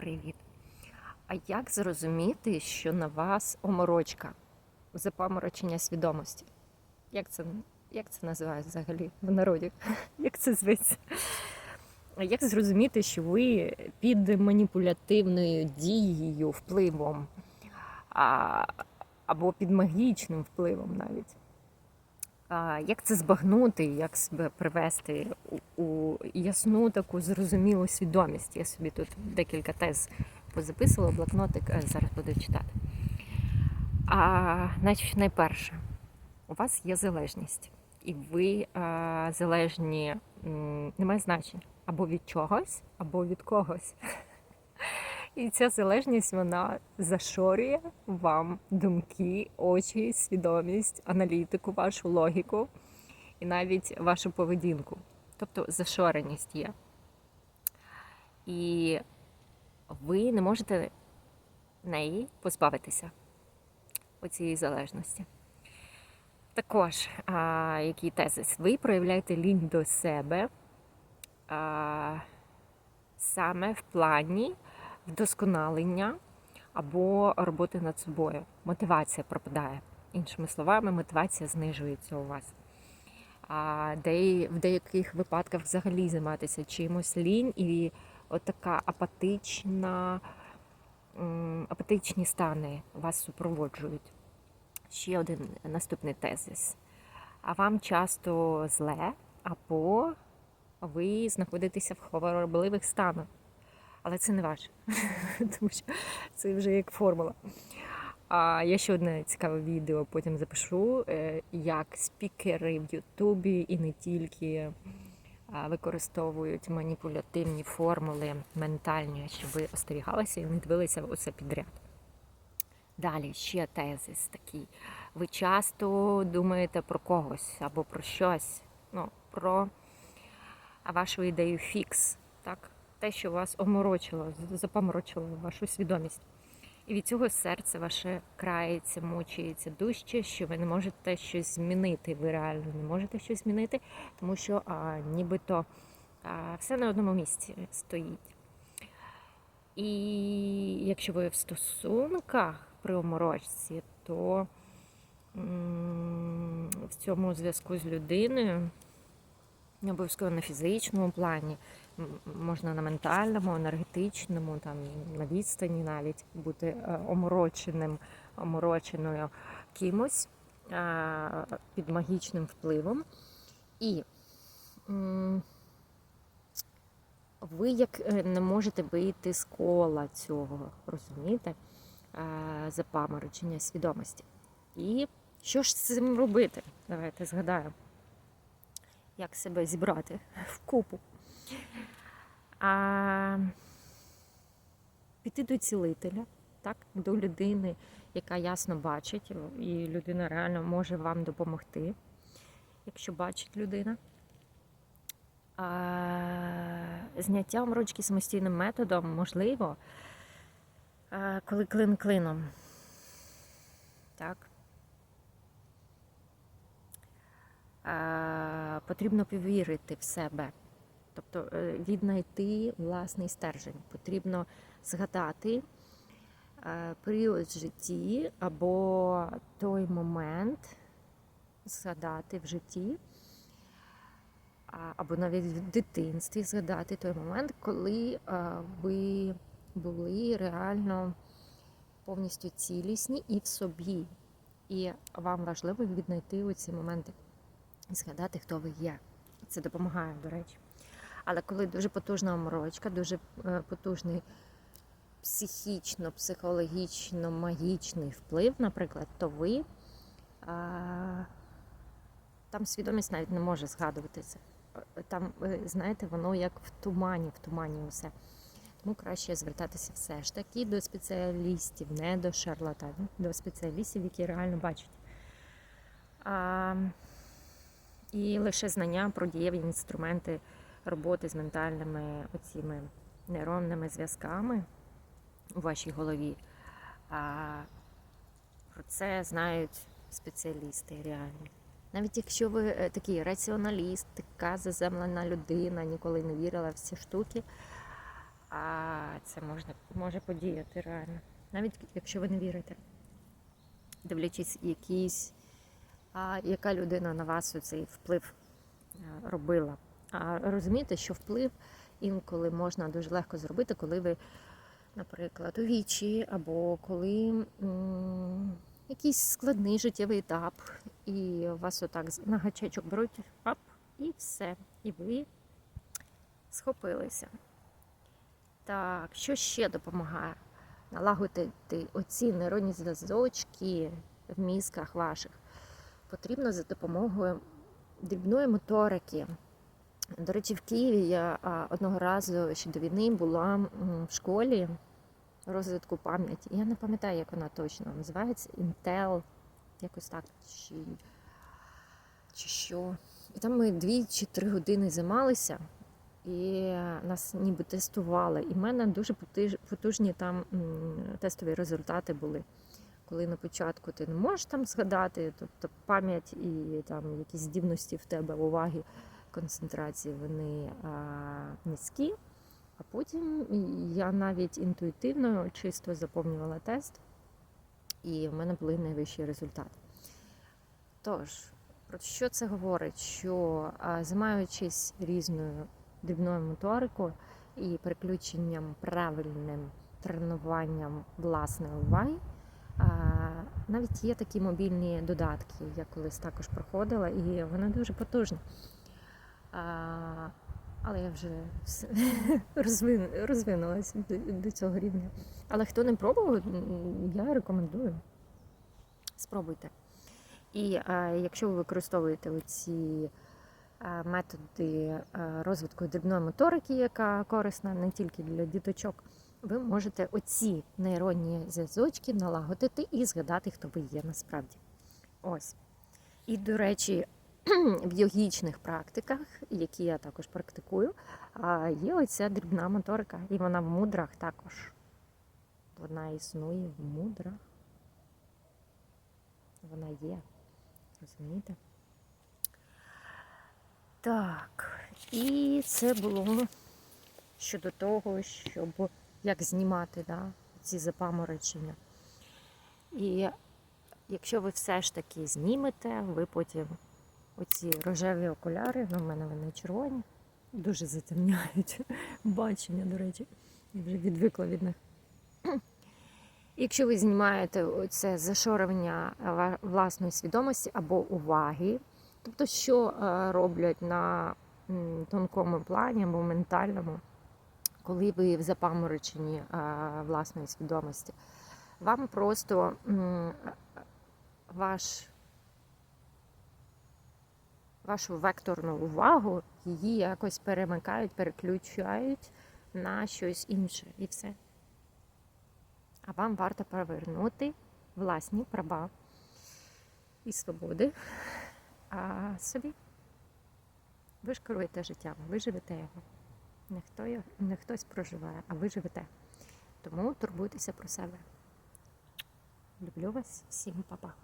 Привіт! А як зрозуміти, що на вас оморочка, запаморочення свідомості? Як це, як це називають взагалі в народі? Як це зветься? А як зрозуміти, що ви під маніпулятивною дією, впливом, а, або під магічним впливом навіть? Як це збагнути, як себе привести у, у ясну таку зрозумілу свідомість? Я собі тут декілька тез позаписувала, блокнотик е, зараз буду читати. А, значить, найперше, у вас є залежність, і ви а, залежні, немає значення, або від чогось, або від когось. І ця залежність вона зашорює вам думки, очі, свідомість, аналітику, вашу логіку і навіть вашу поведінку. Тобто зашореність є. І ви не можете неї позбавитися оцієї залежності. Також, а, який тезис? Ви проявляєте лінь до себе а, саме в плані вдосконалення або роботи над собою. Мотивація пропадає. Іншими словами, мотивація знижується у вас. А в деяких випадках взагалі займатися чимось лінь і отака апатична, апатичні стани вас супроводжують. Ще один наступний тезис. А вам часто зле, або ви знаходитеся в хворобливих станах. Але це не ваше, тому що це вже як формула. А я ще одне цікаве відео потім запишу, е, як спікери в Ютубі і не тільки використовують маніпулятивні формули ментальні, щоб ви остерігалися і не дивилися оце підряд. Далі ще тезис такий. Ви часто думаєте про когось або про щось, ну, про вашу ідею фікс, так? Те, що вас оморочило, запоморочило вашу свідомість. І від цього серце ваше крається, мучається дужче, що ви не можете щось змінити. Ви реально не можете щось змінити, тому що а, нібито а, все на одному місці стоїть. І якщо ви в стосунках при оморочці, то м, в цьому зв'язку з людиною, не обов'язково на фізичному плані, можна на ментальному, енергетичному, там на відстані навіть бути е, омороченим, омороченою кимось е, під магічним впливом. І ви як е, не можете вийти з кола цього, розумієте? Запаморочення свідомості. І що ж з цим робити? Давайте згадаємо, як себе зібрати в купу. А, Піти до цілителя, так, до людини, яка ясно бачить, і людина реально може вам допомогти, якщо бачить людина. А, Зняття омрочки самостійним методом можливо, а, коли клин клином. Так. А, Потрібно повірити в себе. Тобто е, віднайти власний стержень. Потрібно згадати е, період в житті або той момент згадати в житті, або навіть в дитинстві згадати той момент, коли е, ви були реально повністю цілісні і в собі. І вам важливо віднайти оці моменти і згадати, хто ви є. Це допомагає, до речі. Але коли дуже потужна оморочка, дуже е, потужний психічно, психологічно, магічний вплив, наприклад, то ви а, там свідомість навіть не може згадувати це. Е, Там, знаєте, воно як в тумані, в тумані усе. Тому краще звертатися все ж таки до спеціалістів, не до шарлатанів, до спеціалістів, які реально бачать. А, і лише знання про дієві інструменти роботи з ментальними оціми нейронними зв'язками у вашій голові. А про це знають спеціалісти реально. Навіть якщо ви е, такий раціоналіст, така заземлена людина, ніколи не вірила в ці штуки, а це можна, може подіяти реально. Навіть якщо ви не вірите, дивлячись якісь, а, яка людина на вас цей вплив робила. А розумієте, що вплив інколи можна дуже легко зробити, коли ви, наприклад, у вічі, або коли м, якийсь складний життєвий етап, і вас отак на гачечок беруть, ап, і все. І ви схопилися. Так, що ще допомагає? Налагодити оці нейронні зв'язочки в мізках ваших. Потрібно за допомогою дрібної моторики. До речі, в Києві я одного разу ще до війни була в школі розвитку пам'яті. Я не пам'ятаю, як вона точно називається. Intel, якось так. Чи, чи що. І там ми дві чи три години займалися, і нас ніби тестували. І в мене дуже потужні там тестові результати були. Коли на початку ти не можеш там згадати, тобто пам'ять і там якісь здібності в тебе уваги, концентрації, вони а, низькі. А потім я навіть інтуїтивно чисто заповнювала тест, і в мене були найвищі результати. Тож, про що це говорить? Що займаючись різною дрібною моторикою і переключенням правильним тренуванням власної уваги, навіть є такі мобільні додатки, я колись також проходила, і вони дуже потужні. А, але я вже все розвин, розвинулася до, до цього рівня. Але хто не пробував, я рекомендую. Спробуйте. І а, якщо ви використовуєте оці а, методи розвитку дрібної моторики, яка корисна не тільки для діточок, ви можете оці нейронні зв'язочки налагодити і згадати, хто ви є насправді. Ось. І, до речі, в йогічних практиках, які я також практикую, є оця дрібна моторика, і вона в мудрах також. Вона існує в мудрах. Вона є. Розумієте? Так, і це було щодо того, щоб як знімати да, ці запаморочення. І якщо ви все ж таки знімете, ви потім оці рожеві окуляри, ну в мене вони червоні, дуже затемняють бачення, до речі, я вже відвикла від них. Якщо ви знімаєте це зашорення власної свідомості або уваги, тобто, що е, роблять на тонкому плані або ментальному, коли ви в запамороченні власної свідомості, вам просто ваш, вашу векторну увагу її якось перемикають, переключають на щось інше і все. А вам варто повернути власні права і свободи а собі. Ви ж керуєте життям, ви живете його. Не, хто, не хтось проживає, а ви живете. Тому турбуйтеся про себе. Люблю вас, всім па-па.